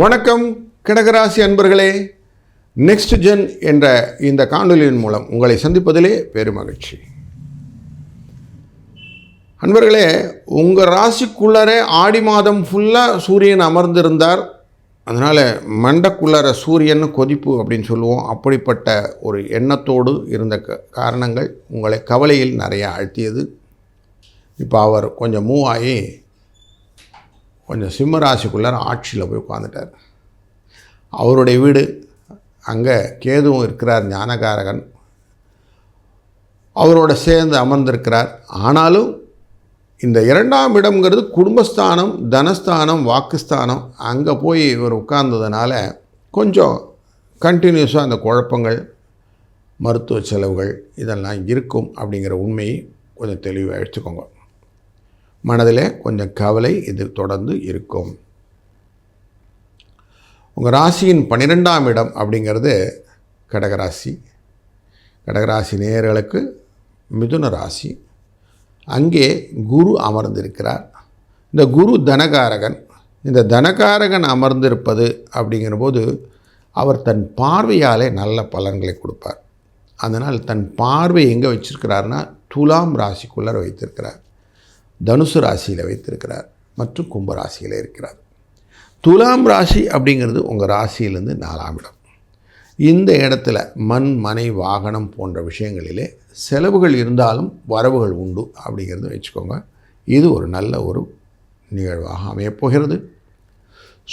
வணக்கம் கடகராசி அன்பர்களே. நெக்ஸ்ட் ஜென் என்ற இந்த காணொலியின் மூலம் உங்களை சந்திப்பதிலே பெருமகிழ்ச்சி. அன்பர்களே உங்கள் ராசிக்குள்ளரே ஆடி மாதம் ஃபுல்லாக சூரியன் அமர்ந்திருந்தார். அதனால் மண்டக்குள்ளர சூரியன் கொதிப்பு அப்படின்னு சொல்லுவோம். அப்படிப்பட்ட ஒரு எண்ணத்தோடு இருந்த க காரணங்கள் உங்களை கவலையில் நிறையா அழுத்தியது இப்போ அவர் கொஞ்சம் மூவ் ஆகி கொஞ்சம் சிம்ம ராசிக்குள்ளார ஆட்சியில் போய் உட்காந்துட்டார் அவருடைய வீடு அங்கே கேதுவும் இருக்கிறார் ஞானகாரகன். அவரோட சேர்ந்து அமர்ந்திருக்கிறார். ஆனாலும் இந்த இரண்டாம் இடம்ங்கிறது குடும்பஸ்தானம் தனஸ்தானம் வாக்குஸ்தானம் அங்கே போய் இவர் உட்கார்ந்ததுனால கொஞ்சம் கண்டினியூஸாக அந்த குழப்பங்கள் மருத்துவ செலவுகள் இதெல்லாம் இருக்கும் அப்படிங்கிற உண்மையை கொஞ்சம் தெளிவாக எடுத்துக்கோங்க. மனதில் கொஞ்சம் கவலை இது தொடர்ந்து இருக்கும். உங்கள் ராசியின் பன்னிரெண்டாம் இடம் அப்படிங்கிறது கடகராசி கடகராசி நேயர்களுக்கு மிதுன ராசி. அங்கே குரு அமர்ந்திருக்கிறார். இந்த குரு தனகாரகன். இந்த தனகாரகன் அமர்ந்திருப்பது அப்படிங்கிற போது அவர் தன் பார்வையாலே நல்ல பலன்களை கொடுப்பார். அதனால் தன் பார்வை எங்கே வச்சிருக்கிறார்னா துலாம் ராசிக்குள்ளே வைத்திருக்கிறார். தனுசு ராசியில் வைத்திருக்கிறார் மற்றும் கும்ப ராசியில் இருக்கிறார். துலாம் ராசி அப்படிங்கிறது உங்கள் ராசியிலேருந்து நாலாம் இடம். இந்த இடத்துல மண் மனை வாகனம் போன்ற விஷயங்களிலே செலவுகள் இருந்தாலும் வரவுகள் உண்டு அப்படிங்கிறது வச்சுக்கோங்க. இது ஒரு நல்ல ஒரு நிகழ்வாக அமையப்போகிறது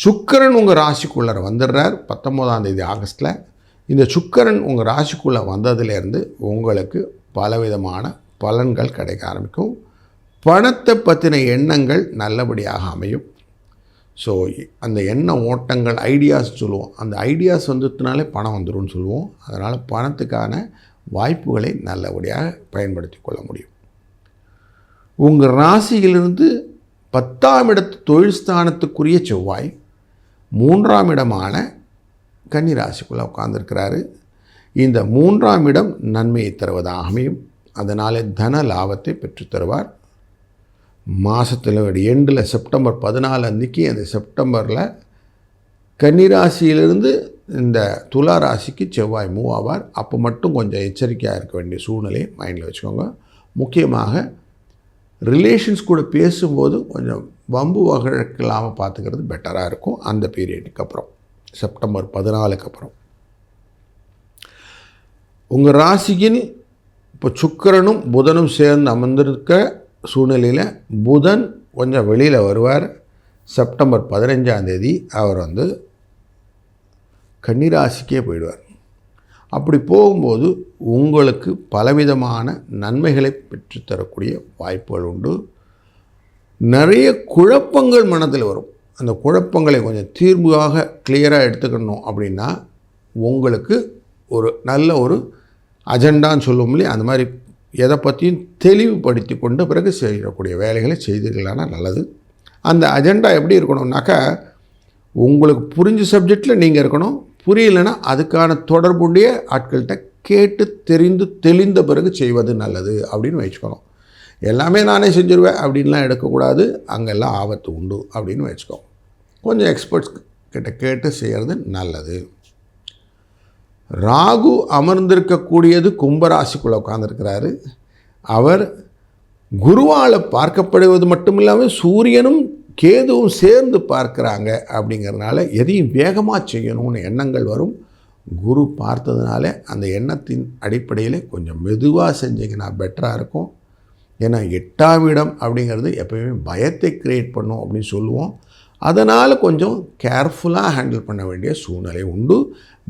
சுக்கரன் உங்கள் ராசிக்குள்ளே வந்துடுறார். பத்தொம்போதாம் தேதி ஆகஸ்ட்டில் இந்த சுக்கரன் உங்கள் ராசிக்குள்ளே வந்ததுலேருந்து உங்களுக்கு பலவிதமான பலன்கள் கிடைக்க ஆரம்பிக்கும். பணத்தை பற்றின எண்ணங்கள் நல்லபடியாக அமையும். ஸோ அந்த எண்ண ஓட்டங்கள் ஐடியாஸ் சொல்லுவோம். அந்த ஐடியாஸ் வந்துட்டுனாலே பணம் வந்துடும் சொல்லுவோம். அதனால் பணத்துக்கான வாய்ப்புகளை நல்லபடியாக பயன்படுத்தி கொள்ள முடியும். உங்கள் ராசியிலிருந்து பத்தாம் இடத்து தொழில் ஸ்தானத்துக்குரிய செவ்வாய் மூன்றாம் இடமான கன்னி ராசிக்குள்ளே உட்கார்ந்துருக்கிறாரு. இந்த மூன்றாம் இடம் நன்மையை தருவதாக அமையும். அதனாலே தன லாபத்தை பெற்றுத்தருவார் மாதத்தில் எண்டில் செப்டம்பர் பதினாலு அன்றைக்கி அந்த செப்டம்பரில் கன்னிராசியிலிருந்து இந்த துலா ராசிக்கு செவ்வாய் மூவ் ஆவார். அப்போ மட்டும் கொஞ்சம் எச்சரிக்கையாக இருக்க வேண்டிய சூழ்நிலையை மைண்டில் வச்சுக்கோங்க. முக்கியமாக ரிலேஷன்ஸ் கூட பேசும்போது கொஞ்சம் வம்பு வழக்கு இல்லாமல் பார்த்துக்கிறது பெட்டராக இருக்கும். அந்த பீரியடுக்கு அப்புறம் செப்டம்பர் பதினாலுக்கு அப்புறம். உங்கள் ராசியின் இப்போ சுக்கிரனும் புதனும் சேர்ந்து அமர்ந்திருக்க சூழ்நிலையில் புதன் கொஞ்சம் வெளியில் வருவார். செப்டம்பர் பதினஞ்சாம் தேதி அவர் வந்து கன்னிராசிக்கே போயிடுவார். அப்படி போகும்போது உங்களுக்கு பலவிதமான நன்மைகளை பெற்றுத்தரக்கூடிய வாய்ப்புகள் உண்டு. நிறைய குழப்பங்கள் மனதில் வரும். அந்த குழப்பங்களை கொஞ்சம் தீர்வாக கிளியராக எடுத்துக்கணும் அப்படின்னா உங்களுக்கு ஒரு நல்ல ஒரு அஜெண்டான்னு சொல்லுவோம் இல்லையா? அந்த மாதிரி எதை பற்றியும் தெளிவுபடுத்தி கொண்டு பிறகு செய்யக்கூடிய வேலைகளை செய்தீர்களானால் நல்லது. அந்த அஜெண்டா எப்படி இருக்கணும்னாக்கா உங்களுக்கு புரிஞ்ச சப்ஜெக்டில் நீங்கள் இருக்கணும். புரியலைன்னா அதுக்கான தொடர்புடைய ஆட்கள்கிட்ட கேட்டு தெரிந்து தெளிந்த பிறகு செய்வது நல்லது அப்படின்னு வச்சுக்கணும். எல்லாமே நானே செஞ்சுருவேன் அப்படின்லாம் எடுக்கக்கூடாது. அங்கெல்லாம் ஆபத்து உண்டு அப்படின்னு வச்சுக்கோ கொஞ்சம் எக்ஸ்பர்ட்ஸ் கிட்ட கேட்டு செய்கிறது நல்லது. ராகு அமர்ந்திருக்கக்கூடியது கும்பராசிக்குள்ளே உட்கார்ந்துருக்கிறாரு. அவர் குருவால் பார்க்கப்படுவது மட்டும் இல்லாமல் சூரியனும் கேதுவும் சேர்ந்து பார்க்குறாங்க அப்படிங்கிறதுனால எதையும் வேகமாக செய்யணும்னு எண்ணங்கள் வரும். குரு பார்த்ததுனால அந்த எண்ணத்தின் அடிப்படையில் கொஞ்சம் மெதுவாக செஞ்சீங்கன்னா பெட்டராக இருக்கும். ஏன்னா எட்டாம் இடம் அப்படிங்கிறது எப்பயுமே பயத்தை க்ரியேட் பண்ணும் அப்படின்னு சொல்லுவோம். அதனால் கொஞ்சம் கேர்ஃபுல்லாக ஹேண்டில் பண்ண வேண்டிய சூழ்நிலை உண்டு.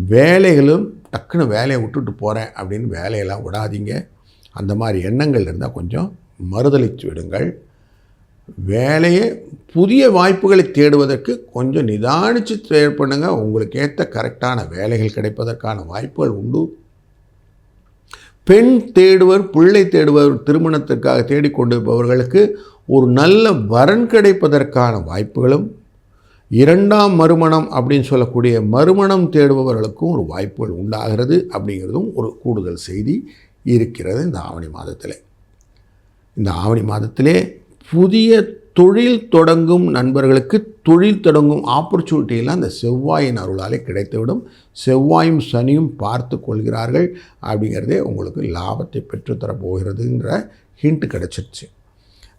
வேலைகளும் டக்குன்னு வேலையை விட்டுட்டு போகிறேன் அப்படின்னு வேலையெல்லாம் விடாதீங்க. அந்த மாதிரி எண்ணங்கள் இருந்தால் கொஞ்சம் மறுதளித்து விடுங்கள். வேலையை புதிய வாய்ப்புகளை தேடுவதற்கு கொஞ்சம் நிதானித்து தேவைப்படுங்க உங்களுக்கு ஏற்ற கரெக்டான வேலைகள் கிடைப்பதற்கான வாய்ப்புகள் உண்டு. பெண் தேடுவர் பிள்ளை தேடுவர் திருமணத்திற்காக தேடிக்கொண்டிருப்பவர்களுக்கு ஒரு நல்ல வரன் கிடைப்பதற்கான வாய்ப்புகளும் இரண்டாம் மறுமணம் அப்படின்னு சொல்லக்கூடிய மறுமணம் தேடுபவர்களுக்கும் ஒரு வாய்ப்புகள் உண்டாகிறது அப்படிங்கிறதும் ஒரு கூடுதல் செய்தி இருக்கிறது இந்த ஆவணி மாதத்தில். இந்த ஆவணி மாதத்திலே புதிய தொழில் தொடங்கும் நண்பர்களுக்கு தொழில் தொடங்கும் ஆப்பர்ச்சுனிட்டியெல்லாம் அந்த செவ்வாயின் அருளாலே கிடைத்துவிடும். செவ்வாயும் சனியும் பார்த்து கொள்கிறார்கள் அப்படிங்கிறதே உங்களுக்கு லாபத்தை பெற்றுத்தர போகிறதுன்ற ஹிண்ட் கிடச்சிருச்சு.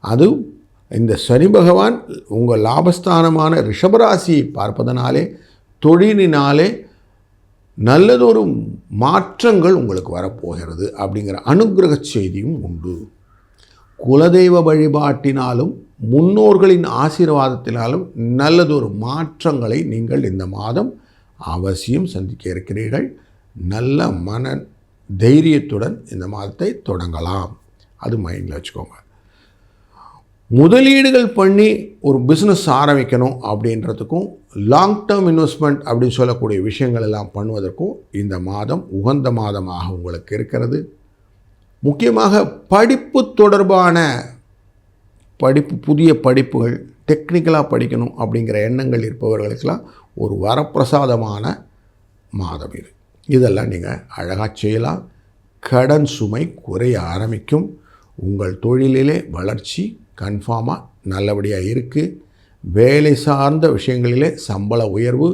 அது இந்த சனி பகவான் உங்கள் லாபஸ்தானமான ரிஷபராசியை பார்ப்பதனாலே தொழிலினாலே நல்லதொரு மாற்றங்கள் உங்களுக்கு வரப்போகிறது அப்படிங்கிற அனுகிரக செய்தியும் உண்டு. குலதெய்வ வழிபாட்டினாலும் முன்னோர்களின் ஆசீர்வாதத்தினாலும் நல்லதொரு மாற்றங்களை நீங்கள் இந்த மாதம் அவசியம் சந்திக்க இருக்கிறீர்கள். நல்ல மன தைரியத்துடன் இந்த மாதத்தை தொடங்கலாம். அது மைண்டில் வச்சுக்கோங்க. முதலீடுகள் பண்ணி ஒரு பிஸ்னஸ் ஆரம்பிக்கணும் அப்படின்றதுக்கும் லாங் டேர்ம் இன்வெஸ்ட்மெண்ட் அப்படின்னு சொல்லக்கூடிய விஷயங்கள் எல்லாம் பண்ணுவதற்கும் இந்த மாதம் உகந்த மாதமாக உங்களுக்கு இருக்கிறது. முக்கியமாக படிப்பு தொடர்பான படிப்பு புதிய படிப்புகள் டெக்னிக்கலாக படிக்கணும் அப்படிங்கிற எண்ணங்கள் இருப்பவர்களுக்கெல்லாம் ஒரு வரப்பிரசாதமான மாதம் இது. இதெல்லாம் நீங்கள் அழகாக செய்யலாம். கடன் சுமை குறைய ஆரம்பிக்கும். உங்கள் தொழிலிலே வளர்ச்சி கன்ஃபார்மாக நல்லபடியாக இருக்குது வேலை சார்ந்த விஷயங்களிலே சம்பள உயர்வு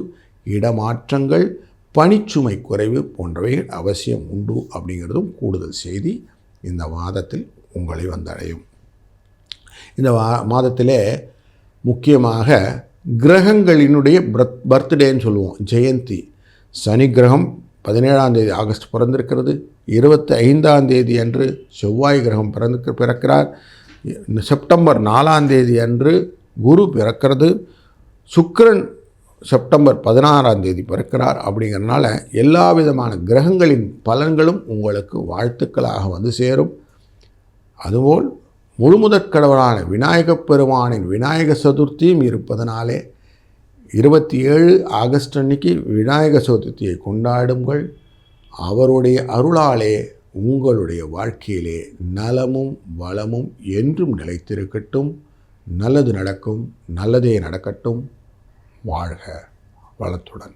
இடமாற்றங்கள் பணிச்சுமை குறைவு போன்றவைகள் அவசியம் உண்டு அப்படிங்கிறதும் கூடுதல் செய்தி இந்த மாதத்தில் உங்களை வந்தடையும். இந்த மா மாதத்திலே முக்கியமாக கிரகங்களினுடைய பிரத் பர்த்டேன்னு சொல்லுவோம் ஜெயந்தி. சனி கிரகம் பதினேழாம் தேதி ஆகஸ்ட் பிறந்திருக்கிறது. இருபத்தி ஐந்தாம் தேதி அன்று செவ்வாய் கிரகம் பிறந்து பிறக்கிறார். செப்டம்பர் நாலாம் தேதி அன்று குரு பிறக்கிறது. சுக்கரன் செப்டம்பர் பதினாறாம் தேதி பிறக்கிறார் அப்படிங்கிறனால எல்லா விதமான கிரகங்களின் பலன்களும் உங்களுக்கு வாழ்த்துக்களாக வந்து சேரும். அதுபோல் முழுமுதற் கடவுளான விநாயகப் பெருமானின் விநாயக சதுர்த்தியும் இருப்பதனாலே இருபத்தி ஏழு ஆகஸ்ட் அன்னைக்கு விநாயக சதுர்த்தியை கொண்டாடுங்கள். அவருடைய அருளாலே உங்களுடைய வாழ்க்கையிலே நலமும் வளமும் என்றும் நிலைத்திருக்கட்டும். நல்லது நடக்கும் நல்லதே நடக்கட்டும். வாழ்க வளத்துடன்.